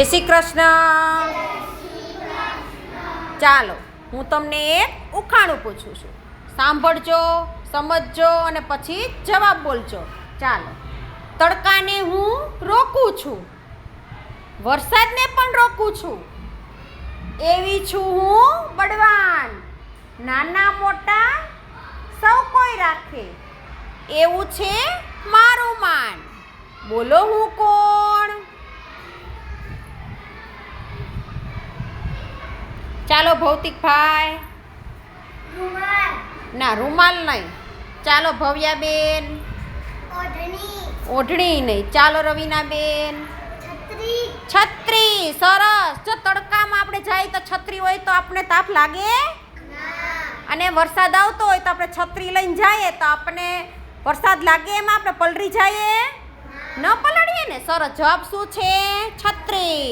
જય શ્રી કૃષ્ણ. ચાલો, હું તમને એક ઉખાણું પૂછું છું. સાંભળજો, સમજજો અને પછી જવાબ બોલજો. ચાલો, તડકાને હું રોકું છું? વરસાદને પણ રોકું છું? એવી છું હું બળવાન. નાના મોટા સૌ કોઈ રાખે. એવું છે મારું માન. બોલો હું કોણ? ચાલો ભૌતિકભાઈ ભાઈ. ના રૂમાલ નહીં. ચાલો ભવ્યાબેન. ઓઢણી. ઓઢણી નહીં. ચાલો રવીનાબેન. છત્રી. છત્રી સરસ. જો તડકામાં આપણે જાય તો છત્રી હોય તો આપણે તાપ લાગે? અને વરસાદ આવતો હોય તો આપણે છત્રી લઈને જઈએ તો આપણે વરસાદ લાગે એમાં? આપણે પલળી જઈએ? ન પલળીએ ને? સરસ. જવાબ શું છે? છત્રી.